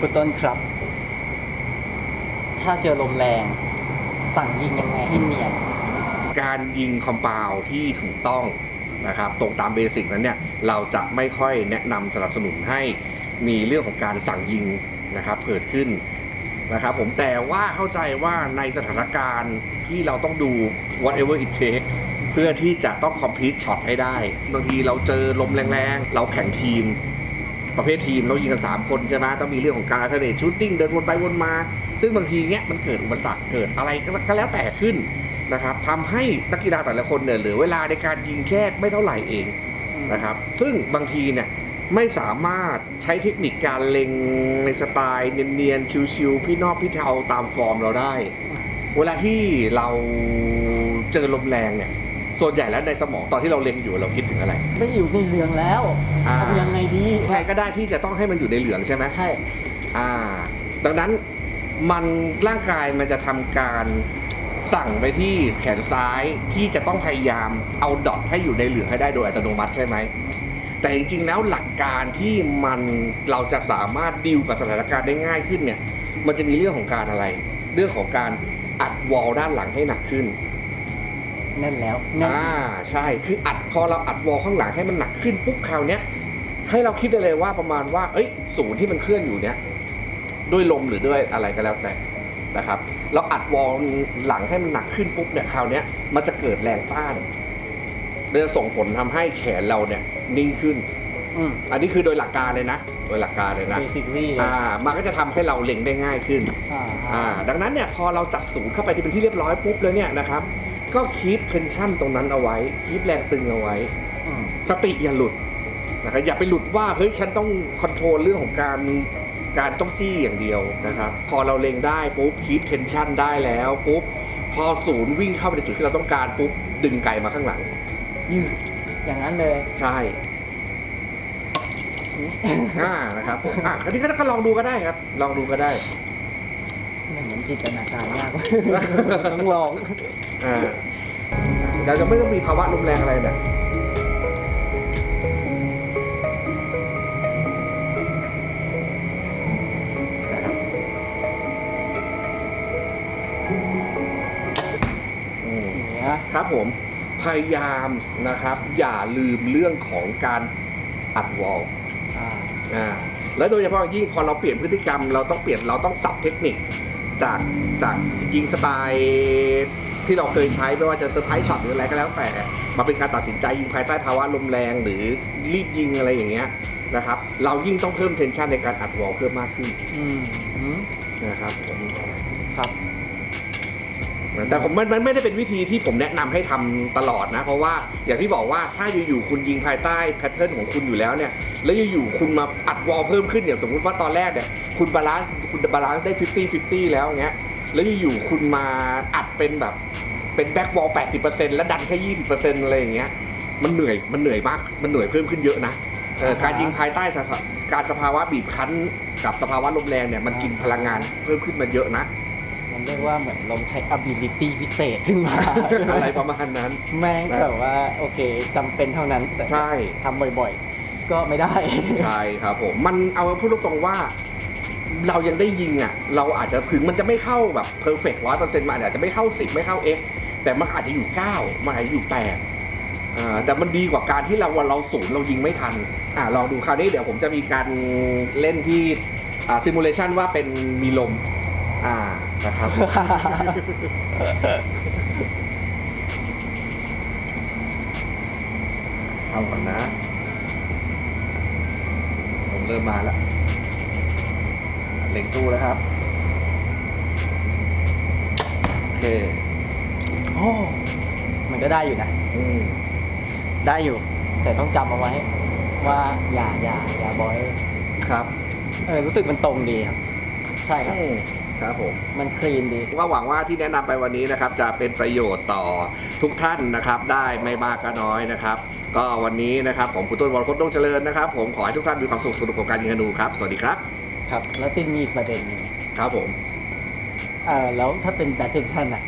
คุณต้นครับ ถ้าเจอลมแรง สั่งยิงยังไงให้เนียน การยิงคอมเปลที่ถูกต้องนะครับ ตรงตามเบสิกนั้นเนี่ย เราจะไม่ค่อยแนะนำสนับสนุนให้มีเรื่องของการสั่งยิงนะครับเกิดขึ้นนะครับผมแต่ว่าเข้าใจว่าในสถานการณ์ที่เราต้องดู whatever it takes เพื่อที่จะต้อง complete shot ให้ได้ บางทีเราเจอลมแรงๆ เราแข่งทีม ประเภททีมเรายิงกัน3คนใช่ไหมต้องมีเรื่องของการ alternate shooting เดินวนไปวนมา ซึ่งบางทีเนี้ยมันเกิดอุปสรรคเกิดอะไรก็แล้วแต่ขึ้นนะครับทำให้นักกีฬาแต่ละคนเนี่ยเหลือเวลาในการยิงแค่ไม่เท่าไหร่เองนะครับ ซึ่งบางทีเนี่ยไม่สามารถใช้เทคนิคการเล็งในสไตล์เนียนๆชิวๆพี่นอกพี่เทาตามฟอร์มเราได้ เวลาที่เราเจอลมแรงเนี่ย ส่วนใหญ่แล้วในสมองตอนที่เราเล็งอยู่เราคิดถึงอะไร ไม่อยู่ในเรืองแล้วอ่า ทำยังไงดีใครก็ได้ที่จะต้องให้มันอยู่ในเหลืองใช่ไหม ใช่ อ่า ดังนั้นมันร่างกายมันจะทำการสั่งไปที่แขนซ้ายที่จะต้องพยายามเอาดอทให้อยู่ในเหลืองให้ได้โดยอัตโนมัติใช่ไหม แต่จริงๆแล้วหลักการที่มันเราจะสามารถดิวกับสถานการณ์ได้ง่ายขึ้นเนี่ย มันจะมีเรื่องของการอะไร เรื่องของการอัดวอลด้านหลังให้หนักขึ้น แน่นแล้วแน่นอ่าใช่คืออัดพอเราอัดวอลข้างหลังให้มันหนักขึ้นปุ๊บคราวเนี้ยให้เราคิดได้เลยว่าประมาณว่า เอ้ยศูนย์ที่มันเคลื่อนอยู่เนี้ยด้วยลมหรือด้วยอะไรก็แล้วแต่นะครับ เราอัดวอลหลังให้มันหนักขึ้นปุ๊บเนี่ยคราวเนี้ยมันจะเกิดแรงต้านมันจะส่งผลทำให้แขนเราเนี่ยนิ่งขึ้นอืมอันนี้คือโดยหลักการเลยนะ โดยหลักการเลยนะเบสิคลี่เลยอ่า มันก็จะทำให้เราเล็งได้ง่ายขึ้นอ่าอ่า ดังนั้นเนี่ยพอเราจัดศูนย์เข้าไปที่เป็นที่เรียบร้อยปุ๊บแล้วเนี่ยนะครับ ก็คีปเทนชั่นตรงนั้นเอาไว้คีปแรงตึงเอาไว้อืมสติอย่าหลุดนะครับอย่าไปหลุดว่าเฮ้ยฉันต้องคอนโทรลเรื่องของการการต้องจี้อย่างเดียวนะครับพอเราเล็งได้ปุ๊บคีปเทนชั่นได้แล้วปุ๊บพอศูนย์วิ่งเข้าไปในจุดที่เราต้องการปุ๊บดึงไกลมาข้างหลังยืดอย่างนั้นเลย ใช่อ่านะครับอะอันนี้ก็ก็ลองดูก็ได้ครับ ลองดูก็ได้มันเหมือนจินตนาการยากว่ะต้องลองอ่า เราจะไม่ต้องมีภาวะลมแรงอะไรเนี่ยนะครับอืมอย่างเงี้ยครับผมพยายามนะครับ อย่าลืมเรื่องของการอัดวอลอ่าอ่าแล้วโดยเฉพาะยิ่งพอเราเปลี่ยนพฤติกรรม เราต้องเปลี่ยนเราต้องสับเทคนิค จากจากยิงสไตล์ ที่เราเคยใช้ไม่ว่าจะเซอร์ไพรส์ช็อตหรืออะไรก็แล้วแต่มาเป็นการตัดสินใจยิงภายใต้ภาวะลมแรงหรือรีบยิงอะไรอย่างเงี้ยนะครับ เรายิ่งต้องเพิ่มเทนชันในการอัดวอลเพิ่มมากขึ้นอืมอืมนะครับผมครับ แต่ผมมันมันไม่ได้เป็นวิธีที่ผมแนะนำให้ทำตลอดนะ เพราะว่าอย่างที่บอกว่าถ้าอยู่ๆคุณยิงภายใต้แพทเทิร์นของคุณอยู่แล้วเนี่ย แล้วอยู่ๆคุณมาอัดวอลเพิ่มขึ้นอย่างสมมุติว่าตอนแรกเนี่ยคุณบาลานซ์คุณบาลานซ์ได้ 50 50 แล้วอย่างเงี้ย แล้วอยู่ๆคุณมาอัดเป็นแบบเป็นแบ็กวอล80%แล้วดันแค่20%อะไรอย่างเงี้ย มันเหนื่อยมันเหนื่อยมาก มันเหนื่อยเพิ่มขึ้นเยอะนะเออการยิงภายใต้สภาการสภาวะบีบคั้น กับสภาวะลมแรงเนี่ยมันกินพลังงานเพิ่มขึ้นมาเยอะนะมันเรียกว่าเหมือนลมใช้ ability พิเศษขึ้นมาอะไรประมาณนั้น แม่งแบบว่าโอเคจำเป็นเท่านั้นแต่ใช่ ทำบ่อยๆ ก็ไม่ได้ ใช่ครับผม มันเอาพูดตรงๆว่า เรายังได้ยิงอะ เราอาจจะถึงมันจะไม่เข้าแบบเพอร์เฟกต์ร้อยเปอร์เซ็นต์มันอาจจะไม่เข้าสิบไม่เข้าเอ็กแต่มันอาจจะอยู่เก้ามันอาจจะอยู่แปดอ่าแต่มันดีกว่าการที่เราวันเราศูนย์เรายิงไม่ทันอ่าลองดูคราวนี้เดี๋ยวผมจะมีการเล่นที่อ่าซิมูเลชันว่าเป็นมีลม อ่านะครับ เข้าก่อนนะ ผมเริ่มมาแล้ว เล็งสู้นะครับ โอเค โอ้ มันก็ได้อยู่นะ อืม ได้อยู่ แต่ต้องจำเอาไว้ ว่าอย่าอย่าอย่าบอยครับ เออรู้สึกมันตรงดีครับ ใช่ครับ อืม ครับผม มันคลีนดี ก็หวังว่าที่แนะนำไปวันนี้นะครับจะเป็นประโยชน์ต่อทุกท่านนะครับ ได้ไม่มากก็น้อยนะครับ ก็วันนี้นะครับผมคุณต้นวรพจน์ดงเจริญนะครับ ผมขอให้ทุกท่านมีความสุขสนุกกับการยิงธนูครับ สวัสดีครับ ครับ แล้วตินมีอีกประเด็นหนึงครับผมเออแล้วถ้าเป็น bad tension อะ